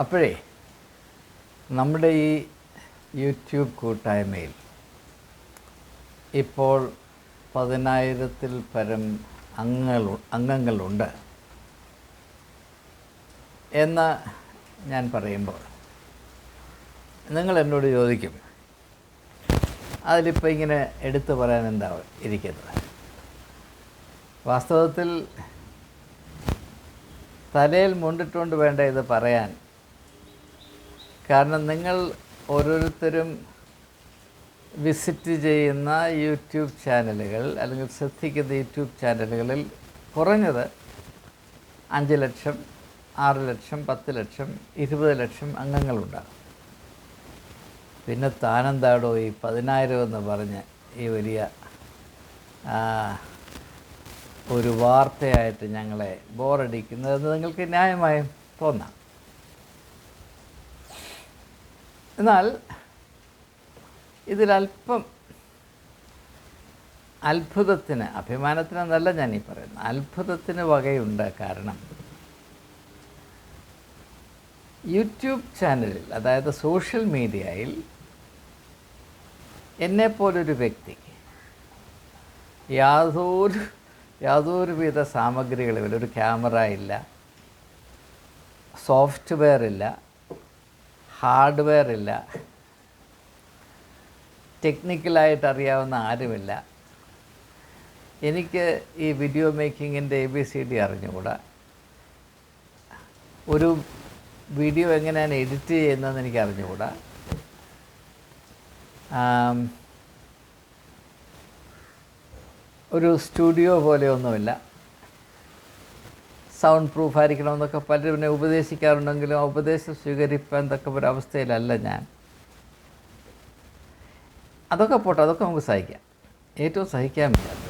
അപ്പോഴേ നമ്മുടെ ഈ യൂട്യൂബ് കൂട്ടായ്മയിൽ ഇപ്പോൾ പതിനായിരത്തിൽ പരം അംഗങ്ങൾ അംഗങ്ങളുണ്ട് എന്ന് ഞാൻ പറയുമ്പോൾ നിങ്ങൾ എന്നോട് ചോദിക്കും അതിലിപ്പോൾ ഇങ്ങനെ എടുത്തു പറയാൻ എന്താ ഇരിക്കുന്നത്? വാസ്തവത്തിൽ തലയിൽ മുണ്ടിട്ടുകൊണ്ട് വേണ്ട ഇത് പറയാൻ? കാരണം നിങ്ങൾ ഓരോരുത്തരും വിസിറ്റ് ചെയ്യുന്ന യൂട്യൂബ് ചാനലുകൾ അല്ലെങ്കിൽ ശ്രദ്ധിക്കുന്ന യൂട്യൂബ് ചാനലുകളിൽ കുറഞ്ഞത് അഞ്ച് ലക്ഷം ആറ് ലക്ഷം പത്ത് ലക്ഷം ഇരുപത് ലക്ഷം അംഗങ്ങളുണ്ടാകും. പിന്നെ താനെന്താടോ ഈ പതിനായിരം എന്ന് പറഞ്ഞ് ഈ വലിയ ഒരു വാർത്തയായിട്ട് ഞങ്ങളെ ബോറടിക്കുന്നതെന്ന് നിങ്ങൾക്ക് ന്യായമായും തോന്നാം. എന്നാൽ ഇതിലല്പം അത്ഭുതത്തിന് അഭിമാനത്തിനെന്നല്ല ഈ പറയുന്നത് അത്ഭുതത്തിന് വകയുണ്ട് കാരണം യൂട്യൂബ് ചാനലിൽ അതായത് സോഷ്യൽ മീഡിയയിൽ എന്നെപ്പോലൊരു വ്യക്തി യാതൊരു യാതൊരുവിധ സാമഗ്രികളും ഒരു ക്യാമറ ഇല്ല സോഫ്റ്റ്വെയർ ഇല്ല ഹാർഡ്വെയർ ഇല്ല ടെക്നിക്കലായിട്ട് അറിയാവുന്ന ആരുമില്ല. എനിക്ക് ഈ വീഡിയോ മേക്കിങ്ങിന്റെ എ ബി സി ഡി അറിഞ്ഞുകൂടാ? ഒരു വീഡിയോ എങ്ങനെയാണ് എഡിറ്റ് ചെയ്യുന്നതെന്ന് എനിക്ക് അറിഞ്ഞുകൂടാ? ഒരു സ്റ്റുഡിയോ പോലെയൊന്നുമില്ല. സൗണ്ട് പ്രൂഫ് ആയിരിക്കണമെന്നൊക്കെ പലരും എന്നെ ഉപദേശിക്കാറുണ്ടെങ്കിലും ആ ഉപദേശം സ്വീകരിപ്പാൻ തക്ക ഒരു അവസ്ഥയിലല്ല ഞാൻ. അതൊക്കെ പോട്ടെ അതൊക്കെ നമുക്ക് സഹിക്കാം. ഏറ്റവും സഹിക്കാൻ പറ്റാത്തത്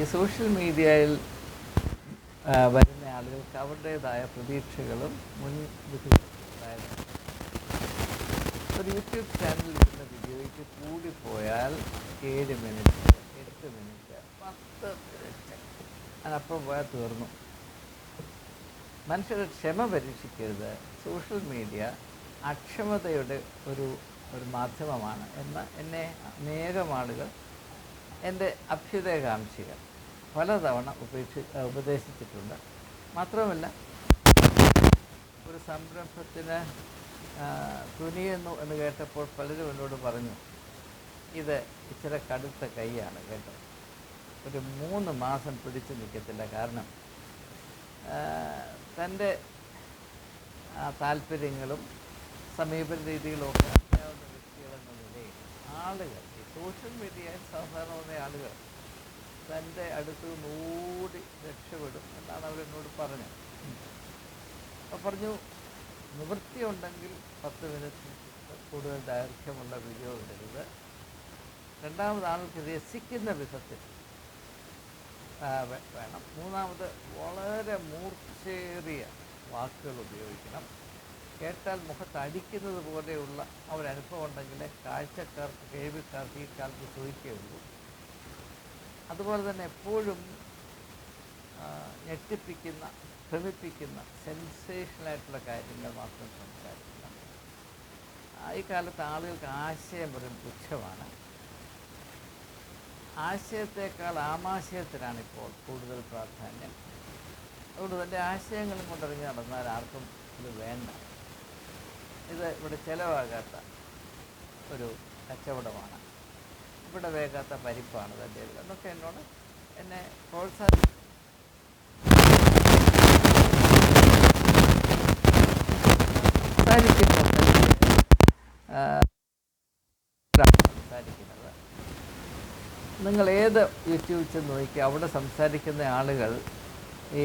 ഈ സോഷ്യൽ മീഡിയയിൽ വരുന്ന ആളുകൾക്ക് അവരുടേതായ പ്രതീക്ഷകളും മുൻവിധികളും ഒരു യൂട്യൂബ് ചാനലിൽ വരുന്ന വീഡിയോയ്ക്ക് കൂടിപ്പോയാൽ ഏഴ് മിനിറ്റ് എട്ട് മിനിറ്റ് പത്ത് മിനിറ്റ്. അതിനപ്പുറം പോയാൽ തീർന്നു. മനുഷ്യരുടെ ക്ഷമ പരീക്ഷിക്കരുത്. സോഷ്യൽ മീഡിയ അക്ഷമതയുടെ ഒരു ഒരു മാധ്യമമാണ് എന്ന് എന്നെ അനേകം ആളുകൾ എന്റെ അഭ്യുദയകാംക്ഷികൾ പലതവണ ഉപേക്ഷി ഉപദേശിച്ചിട്ടുണ്ട്. മാത്രമല്ല ഒരു സംരംഭത്തിന് തുനിയുന്നു എന്ന് കേട്ടപ്പോൾ പലരും എന്നോട് പറഞ്ഞു ഇത് ഇച്ചിരി കടുത്ത കൈയാണ് കേട്ടോ. ഒരു മൂന്ന് മാസം പിടിച്ചു നിൽക്കത്തില്ല കാരണം തന്റെ താല്പര്യങ്ങളും സമീപന രീതികളൊക്കെ അറിയാവുന്ന വ്യക്തികളെന്ന നിലയിൽ ആളുകൾ ഈ സോഷ്യൽ മീഡിയയിൽ സാധാരണ ആളുകൾ തന്റെ അടുത്ത് നൂടി രക്ഷപ്പെടും എന്നാണ് അവരെന്നോട് പറഞ്ഞത്. അപ്പോൾ പറഞ്ഞു നിവൃത്തിയുണ്ടെങ്കിൽ പത്ത് മിനിറ്റ് കൂടുതൽ ദൈർഘ്യമുള്ള വീഡിയോ ഇടരുത്. രണ്ടാമത് ആൾക്ക് രസിക്കുന്ന വിധത്തിൽ വേണം. മൂന്നാമത് വളരെ മൂർച്ചേറിയ വാക്കുകൾ ഉപയോഗിക്കണം. കേട്ടാൽ മുഖത്ത് അടിക്കുന്നത് പോലെയുള്ള ആ ഒരു അനുഭവം ഉണ്ടെങ്കിൽ കാഴ്ചക്കാർക്ക് കേൾവിക്കാർക്ക് ഈ കാലത്ത് ചോദിക്കുകയുള്ളൂ. അതുപോലെ തന്നെ എപ്പോഴും ഞെട്ടിപ്പിക്കുന്ന ഭ്രമിപ്പിക്കുന്ന സെൻസേഷനായിട്ടുള്ള കാര്യങ്ങൾ മാത്രം സംസാരിക്കണം. ഈ കാലത്ത് ആളുകൾക്ക് ആശയം വെറും പുച്ഛമാണ്. ആശയത്തേക്കാൾ ആമാശയത്തിനാണ് ഇപ്പോൾ കൂടുതൽ പ്രാധാന്യം. അതുകൊണ്ട് തന്നെ ആശയങ്ങളും കൊണ്ടിറങ്ങി നടന്നാൽ ആർക്കും ഇത് വേണ്ട. ഇത് ഇവിടെ ചിലവാകാത്ത ഒരു കച്ചവടമാണ്. ഇവിടെ വേകാത്ത പരിപ്പാണ് തന്റെ എന്നൊക്കെ എന്നോട് എന്നെ പ്രോത്സാഹി സംസാരിക്കുമ്പോൾ തന്നെ ആ, സംസാരിക്കുന്നത് നിങ്ങൾ ഏത് യൂട്യൂബ് ചെന്ന് നോക്കി അവിടെ സംസാരിക്കുന്ന ആളുകൾ ഈ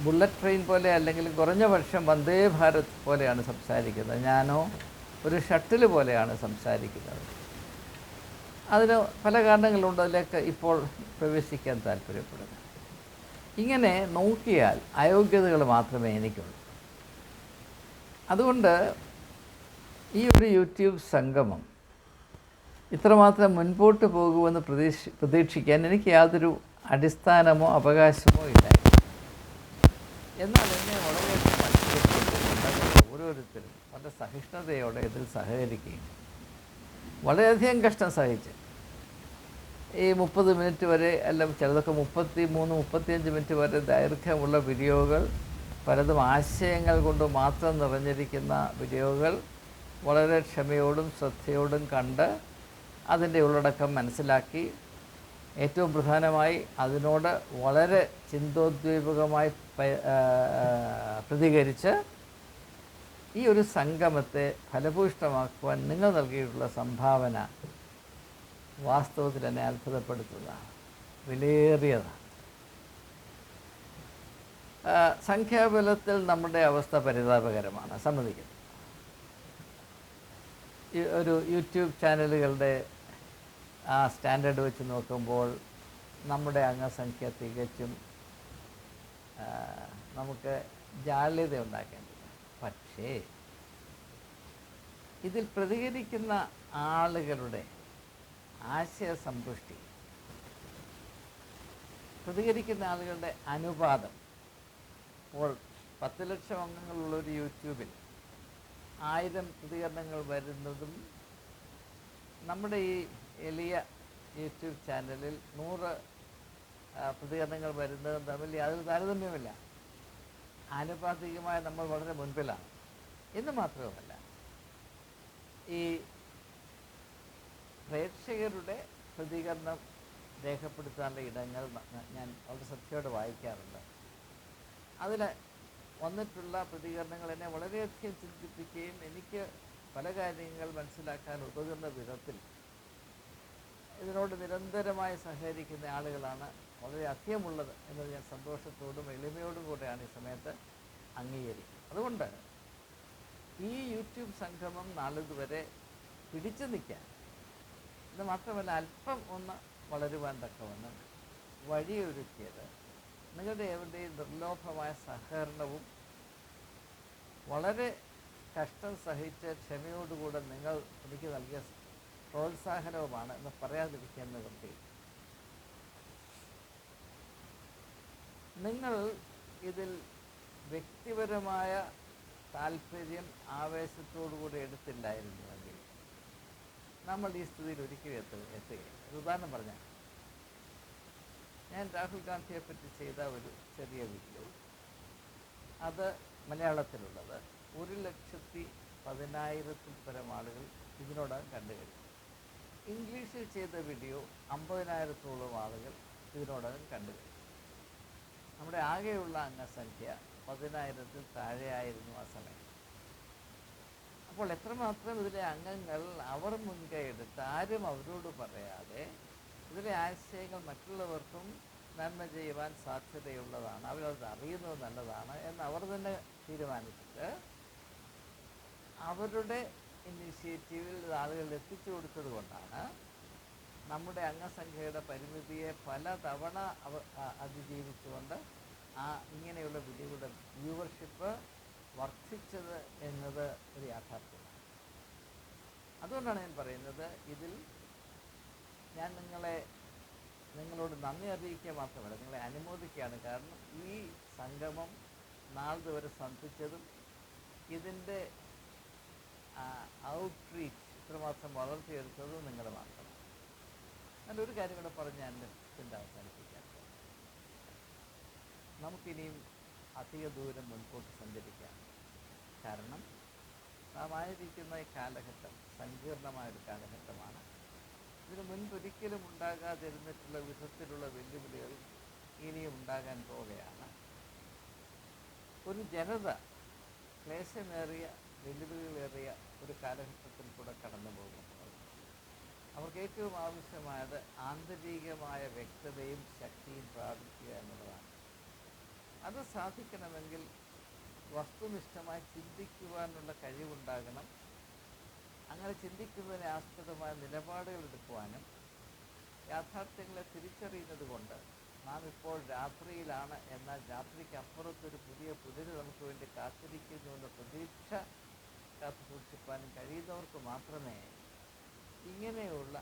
ബുള്ളറ്റ് ട്രെയിൻ പോലെ അല്ലെങ്കിൽ കുറഞ്ഞ പക്ഷം വന്ദേ ഭാരത് പോലെയാണ് സംസാരിക്കുന്നത്. ഞാനോ ഒരു ഷട്ടിൽ പോലെയാണ് സംസാരിക്കുന്നത്. അതിന് പല കാരണങ്ങളുണ്ട്. അതിലേക്ക് ഇപ്പോൾ പ്രവേശിക്കാൻ താല്പര്യപ്പെടുന്നു. ഇങ്ങനെ നോക്കിയാൽ അയോഗ്യതകൾ മാത്രമേ എനിക്കുള്ളൂ. അതുകൊണ്ട് ഈ ഒരു യൂട്യൂബ് സംഗമം ഇത്രമാത്രം മുൻപോട്ട് പോകുമെന്ന് പ്രതീക്ഷ പ്രതീക്ഷിക്കാൻ എനിക്ക് യാതൊരു അടിസ്ഥാനമോ അവകാശമോ ഇല്ലായിരുന്നു എന്നാൽ എന്നെ വളരെ ഓരോരുത്തരും ഓരോ വളരെ സഹിഷ്ണുതയോടെ ഇതിൽ സഹകരിക്കുകയും വളരെയധികം കഷ്ടം സഹിച്ച്. ഈ മുപ്പത് മിനിറ്റ് വരെ അല്ല ചിലതൊക്കെ മുപ്പത്തി മൂന്ന് മുപ്പത്തിയഞ്ച് മിനിറ്റ് വരെ ദൈർഘ്യമുള്ള വീഡിയോകൾ പലതും ആശയങ്ങൾ കൊണ്ട് മാത്രം നിറഞ്ഞിരിക്കുന്ന വീഡിയോകൾ വളരെ ക്ഷമയോടും ശ്രദ്ധയോടും കണ്ട് അതിന്റെ ഉള്ളടക്കം മനസ്സിലാക്കി ഏറ്റവും പ്രധാനമായി അതിനോട് വളരെ ചിന്തോദ്ദീപകമായി പ്രതികരിച്ച് ഈ ഒരു സംഗമത്തെ ഫലഭൂഷ്ടമാക്കുവാൻ നിങ്ങൾ നൽകിയിട്ടുള്ള സംഭാവന വാസ്തവത്തിൽ എന്നെ അത്ഭുതപ്പെടുത്തുന്നതാണ്. വിലയേറിയതാണ്. സംഖ്യാബലത്തിൽ നമ്മുടെ അവസ്ഥ പരിതാപകരമാണ്. സമ്മതിക്കുന്നു. ഒരു യൂട്യൂബ് ചാനലുകളുടെ ആ സ്റ്റാൻഡേർഡ് വെച്ച് നോക്കുമ്പോൾ നമ്മുടെ അംഗസംഖ്യ തികച്ചും നമുക്ക് ജാള്യത ഉണ്ടാക്കേണ്ടത് പക്ഷേ ഇതിൽ പ്രതികരിക്കുന്ന ആളുകളുടെ ആശയസമ്പുഷ്ടി പ്രതികരിക്കുന്ന ആളുകളുടെ അനുപാതം. ഇപ്പോൾ പത്ത് ലക്ഷം അംഗങ്ങളുള്ള ഒരു യൂട്യൂബിൽ ആയിരം പ്രതികരണങ്ങൾ വരുന്നതും നമ്മുടെ ഈ എളിയ യൂട്യൂബ് ചാനലിൽ നൂറ് പ്രതികരണങ്ങൾ വരുന്നതും തമ്മിൽ യാതൊരു താരതമ്യമില്ല ആനുപാതികമായി നമ്മൾ വളരെ മുൻപിലാണ്. എന്ന് മാത്രവുമല്ല ഈ പ്രേക്ഷകരുടെ പ്രതികരണം രേഖപ്പെടുത്താനുള്ള ഇടങ്ങൾ ഞാൻ വളരെ ശ്രദ്ധയോടെ വായിക്കാറുണ്ട്. അതിൽ വന്നിട്ടുള്ള പ്രതികരണങ്ങൾ എന്നെ വളരെയധികം ചിന്തിപ്പിക്കുകയും എനിക്ക് പല കാര്യങ്ങൾ മനസ്സിലാക്കാൻ ഉതകുന്ന വിധത്തിൽ ഇതിനോട് നിരന്തരമായി സഹകരിക്കുന്ന ആളുകളാണ് വളരെ അധികമുള്ളത് എന്നത് ഞാൻ സന്തോഷത്തോടും എളിമയോടും കൂടെയാണ് ഈ സമയത്ത് അംഗീകരിക്കുന്നത്. അതുകൊണ്ട് ഈ യൂട്യൂബ് സംഗമം നാളിതുവരെ പിടിച്ചു നിൽക്കാൻ ഇത് മാത്രമല്ല അല്പം ഒന്ന് വളരുവാൻ തക്കവണ്ണം വഴിയൊരുക്കിയത് നിങ്ങളുടെ എവിടെയും നിർലോഭമായ സഹകരണവും വളരെ കഷ്ടം സഹിച്ച് ക്ഷമയോടുകൂടെ നിങ്ങൾ എനിക്ക് നൽകിയ പ്രോത്സാഹനവുമാണ് എന്ന് പറയാതിരിക്കാൻ നിവൃത്തി നിങ്ങൾ ഇതിൽ വ്യക്തിപരമായ താല്പര്യം ആവേശത്തോടുകൂടി എടുത്തില്ലായിരുന്നുവെങ്കിൽ നമ്മൾ ഈ സ്ഥിതിയിൽ ഒരിക്കലും എത്തു എത്തുകയില്ല. ഉദാഹരണം പറഞ്ഞാൽ ഞാൻ രാഹുൽ ഗാന്ധിയെ പറ്റി ചെയ്ത ഒരു ചെറിയ വീഡിയോ. അത് മലയാളത്തിലുള്ളത്. ഒരു ലക്ഷത്തി പതിനായിരത്തിൽ പരം ആളുകൾ ഇതിനോടകം കണ്ടു കഴിഞ്ഞു ഇംഗ്ലീഷിൽ ചെയ്ത വീഡിയോ അമ്പതിനായിരത്തോളം ആളുകൾ ഇതിനോടകം കണ്ടു. നമ്മുടെ ആകെയുള്ള അംഗസംഖ്യ പതിനായിരത്തിൽ താഴെയായിരുന്നു ആ സമയം. അപ്പോൾ എത്രമാത്രം ഇതിലെ അംഗങ്ങൾ അവർ മുൻകൈ എടുത്ത് ആരും അവരോട് പറയാതെ ഇതിലെ ആശയങ്ങൾ മറ്റുള്ളവർക്കും നന്മ ചെയ്യുവാൻ സാധ്യതയുള്ളതാണ് അവരത് അറിയുന്നത് നല്ലതാണ് എന്ന് അവർ തന്നെ തീരുമാനിച്ചിട്ട് അവരുടെ ഇനിഷ്യേറ്റീവിൽ ആളുകളിൽ എത്തിച്ചു കൊടുത്തത് കൊണ്ടാണ് നമ്മുടെ അംഗസംഖ്യയുടെ പരിമിതിയെ പല തവണ അവ അതിജീവിച്ചുകൊണ്ട് ആ ഇങ്ങനെയുള്ള വിധികളുടെ വ്യൂവർഷിപ്പ് വർദ്ധിച്ചത് എന്നത് ഒരു യാഥാർത്ഥ്യമാണ് അതുകൊണ്ടാണ് ഞാൻ പറയുന്നത് ഇതിൽ ഞാൻ നിങ്ങളെ നിങ്ങളോട് നന്ദി അറിയിക്കുക മാത്രമല്ല നിങ്ങളെ അനുമോദിക്കുകയാണ്. കാരണം ഈ സംഗമം നാളെ ദിവരെ സന്ധിച്ചതും ഇതിന്റെ ഔട്ട്റീച്ച് ഇത്രമാത്രം വളർത്തിയെടുത്തതും നിങ്ങൾ മാത്രമാണ് ഞാൻ ഒരു കാര്യം കൂടെ പറഞ്ഞ് എന്റെ ചിന്ത അവസാനിപ്പിക്കാൻ. നമുക്കിനിയും അധിക ദൂരം മുൻപോട്ട് സഞ്ചരിക്കാം. കാരണം നാം ആയിരിക്കുന്ന ഈ കാലഘട്ടം സങ്കീർണമായ ഒരു കാലഘട്ടമാണ്. ഇതിനു മുൻപൊരിക്കലും ഉണ്ടാകാതിരുന്നിട്ടുള്ള വിധത്തിലുള്ള വെല്ലുവിളികൾ ഇനിയും ഉണ്ടാകാൻ പോവുകയാണ്. ഒരു ജനത ക്ലേശമേറിയ വെല്ലുവിളികളേറിയ ഒരു കാലഘട്ടത്തിൽ കൂടെ കടന്നു പോകുമ്പോൾ അവർക്ക് ഏറ്റവും ആവശ്യമായത് ആന്തരികമായ വ്യക്തതയും ശക്തിയും പ്രാപിക്കുക എന്നുള്ളതാണ്. അത് സാധിക്കണമെങ്കിൽ വസ്തുനിഷ്ഠമായി ചിന്തിക്കുവാനുള്ള കഴിവുണ്ടാകണം. അങ്ങനെ ചിന്തിക്കുന്നതിനെ ആസ്പദമായ നിലപാടുകൾ എടുക്കുവാനും യാഥാർത്ഥ്യങ്ങളെ തിരിച്ചറിയുന്നത് കൊണ്ട് നാം ഇപ്പോൾ രാത്രിയിലാണ് എന്നാൽ രാത്രിക്ക് അപ്പുറത്തൊരു പുതിയ പുതിര് നമുക്ക് വേണ്ടി കാത്തിരിക്കുന്നു എന്ന പ്രതീക്ഷ കാത്തു സൂക്ഷിപ്പാനും കഴിയുന്നവർക്ക് മാത്രമേ ഇങ്ങനെയുള്ള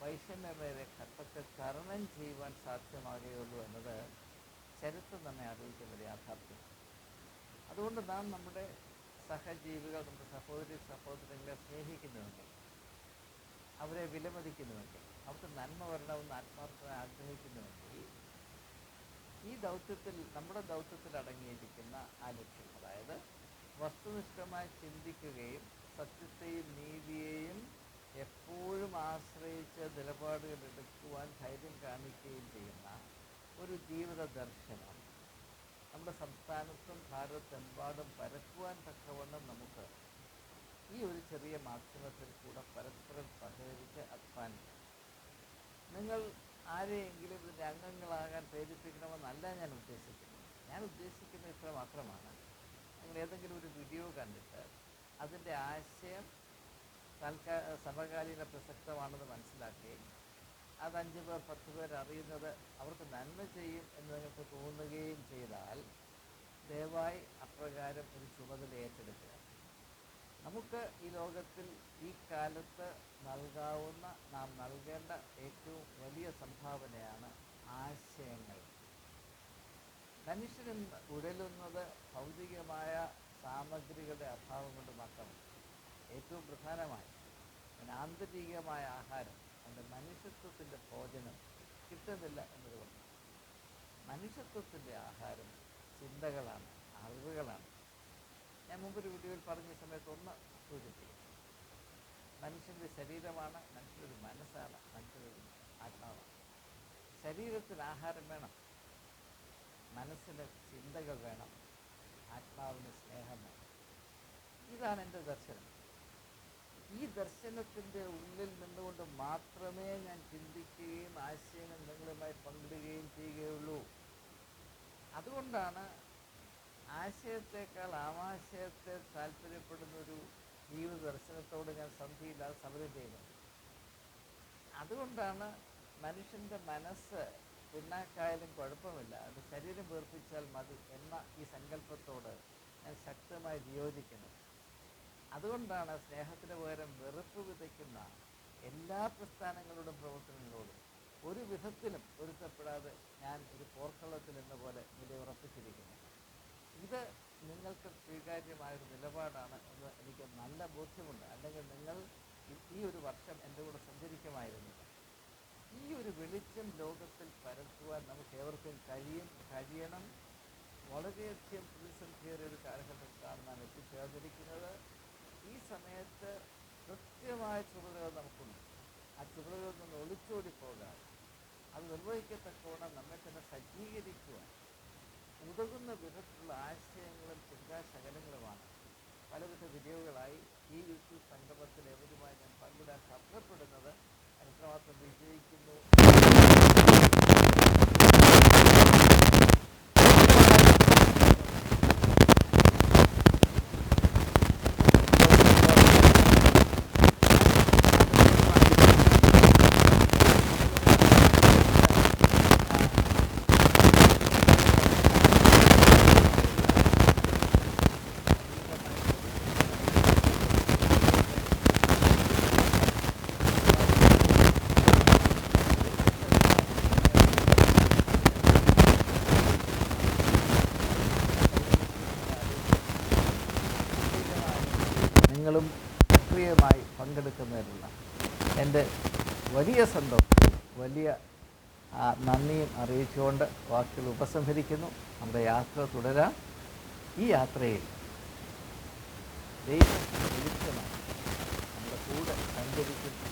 വൈഷമ്യമേറെ ഘട്ടത്തെ തരണം ചെയ്യുവാൻ സാധ്യമാകുകയുള്ളൂ എന്നത് ചരിത്രം നമ്മെ അറിയിക്കുന്ന ഒരു യാഥാർത്ഥ്യം. അതുകൊണ്ട് നാം നമ്മുടെ സഹജീവികൾ നമ്മുടെ സഹോദരി സഹോദരങ്ങളെ സ്നേഹിക്കുന്നുവെങ്കിൽ അവരെ വിലമതിക്കുന്നുവെങ്കിൽ അവർക്ക് നന്മ വരണമെന്ന് ആത്മാർത്ഥത ആഗ്രഹിക്കുന്നുവെങ്കിൽ ഈ ദൗത്യത്തിൽ നമ്മുടെ ദൗത്യത്തിൽ അടങ്ങിയിരിക്കുന്ന ആ ലക്ഷ്യം അതായത് വസ്തുനിഷ്ഠമായി ചിന്തിക്കുകയും സത്യത്തെയും നീതിയെയും എപ്പോഴും ആശ്രയിച്ച് നിലപാടുകൾ എടുക്കുവാൻ ധൈര്യം കാണിക്കുകയും ചെയ്യുന്ന ഒരു ജീവിത ദർശനം. നമ്മുടെ സംസ്ഥാനത്തും ഭാരതത്തെമ്പാടും പരക്കുവാൻ തക്കവണ്ണം നമുക്ക് ഈ ഒരു ചെറിയ മാധ്യമത്തിൽ കൂടെ പരസ്പരം സഹകരിച്ച് അധ്വാനിക്കാം. നിങ്ങൾ ആരെയെങ്കിലും ഇതിന്റെ അംഗങ്ങളാകാൻ പ്രേരിപ്പിക്കണമെന്നല്ല ഞാൻ ഉദ്ദേശിക്കുന്നത്. ഞാൻ ഉദ്ദേശിക്കുന്നത് ഇത്ര മാത്രമാണ്. നിങ്ങൾ ഏതെങ്കിലും ഒരു വീഡിയോ കണ്ടിട്ട് അതിന്റെ ആശയം തൽക്കാ സമകാലീന പ്രസക്തമാണെന്ന് മനസ്സിലാക്കുകയും അത് അഞ്ച് പേർ പത്ത് പേർ അറിയുന്നത് അവർക്ക് നന്മ ചെയ്യും എന്ന് നിങ്ങൾക്ക് തോന്നുകയും ചെയ്താൽ ദയവായി അപ്രകാരം ഒരു ചുമതല ഏറ്റെടുക്കുക. നമുക്ക് ഈ ലോകത്തിൽ ഈ കാലത്ത് നൽകാവുന്ന നാം നൽകേണ്ട ഏറ്റവും വലിയ സംഭാവനയാണ് ആശയങ്ങൾ. മനുഷ്യൻ ഇന്ന് ഉഴലുന്നത് ഭൗതികമായ സാമഗ്രികളുടെ അഭാവം കൊണ്ട് മാത്രമാണ് ഏറ്റവും പ്രധാനമായി ആന്തരികമായ ആഹാരം അതിന്റെ മനുഷ്യത്വത്തിന്റെ ഭോജനം കിട്ടുന്നില്ല എന്നതുകൊണ്ട്. മനുഷ്യത്വത്തിന്റെ ആഹാരം ചിന്തകളാണ് അറിവുകളാണ്. ഞാൻ മുമ്പൊരു വീഡിയോയിൽ പറഞ്ഞ സമയത്ത് ഒന്ന് സൂചിപ്പിക്കും മനുഷ്യന്റെ ശരീരമാണ് മനുഷ്യനൊരു മനസ്സാണ് മനുഷ്യനൊരു ആത്മാവാണ്. ശരീരത്തിന് ആഹാരം വേണം. മനസ്സിന് ചിന്തകൾ വേണം. ആത്മാവിന് സ്നേഹം വേണം. ഇതാണ് എന്റെ ദർശനം. ഈ ദർശനത്തിന്റെ ഉള്ളിൽ നിന്നുകൊണ്ട് മാത്രമേ ഞാൻ ചിന്തിക്കുകയും ആശയങ്ങൾ നിങ്ങളുമായി പങ്കിടുകയും ചെയ്യുകയുള്ളൂ. അതുകൊണ്ടാണ് ആശയത്തെക്കാൾ ആമാശയത്തെ താല്പര്യപ്പെടുന്ന ഒരു ജീവിത ദർശനത്തോട് ഞാൻ സന്ധിയില്ലാതെ സമരം ചെയ്യുന്നത്. അതുകൊണ്ടാണ് മനുഷ്യന്റെ മനസ്സ് പിന്നാക്കായാലും കുഴപ്പമില്ല. അത് ശരീരം വീർപ്പിച്ചാൽ മതി എന്ന ഈ സങ്കല്പത്തോട് ഞാൻ ശക്തമായി വിയോജിക്കുന്നു അതുകൊണ്ടാണ് സ്നേഹത്തിന് പകരം വെറുപ്പ് വിതയ്ക്കുന്ന എല്ലാ പ്രസ്ഥാനങ്ങളുടെയും പ്രവർത്തനങ്ങളോടും ഒരു വിധത്തിലും പൊരുത്തപ്പെടാതെ ഞാൻ ഒരു പോർക്കളത്തിൽ എന്ന പോലെ നിലയുറപ്പിച്ചിരിക്കുന്നു. ഇത് നിങ്ങൾക്ക് സ്വീകാര്യമായൊരു നിലപാടാണ് എന്ന് എനിക്ക് നല്ല ബോധ്യമുണ്ട്. അല്ലെങ്കിൽ നിങ്ങൾ ഈ ഒരു വർഷം എന്റെ കൂടെ സഞ്ചരിക്കുമായിരുന്നില്ല. ഈ ഒരു വെളിച്ചം ലോകത്തിൽ പരത്തുവാൻ നമുക്ക് ഏവർക്കും കഴിയും കഴിയണം. വളരെയധികം പ്രതിസന്ധിയേറിയ ഒരു കാലഘട്ടത്തിലാണ് നാം എത്തിച്ചേർന്നിരിക്കുന്നത്. ഈ സമയത്ത് കൃത്യമായ ചുമതലകൾ നമുക്കുണ്ട്. ആ ചുമതലകളിൽ നിന്ന് ഒളിച്ചോടി പോകാതെ അത് നിർവഹിക്കത്തക്കവണ്ണം നമ്മെ തന്നെ സജ്ജീകരിക്കുവാൻ ഉതകുന്ന വിധത്തിലുള്ള ആശയങ്ങളും ചിന്താശകലങ്ങളുമാണ് പലവിധ വീഡിയോകളായി ഈ യൂട്യൂബ് സംഗമത്തിൽ എവരുമായി ഞാൻ പങ്കിടാൻ തത്രപ്പെടുന്നത് എത്രമാത്രം വിജയിക്കുന്നു നിങ്ങളും സക്രിയമായി പങ്കെടുക്കുന്നതിനുള്ള എന്റെ വലിയ സന്തോഷം വലിയ നന്ദിയും അറിയിച്ചുകൊണ്ട് വാക്കുകൾ ഉപസംഹരിക്കുന്നു. നമ്മുടെ യാത്ര തുടരാം. ഈ യാത്രയിൽ ദൈവം നമ്മുടെ കൂടെ സഞ്ചരിക്കുന്നു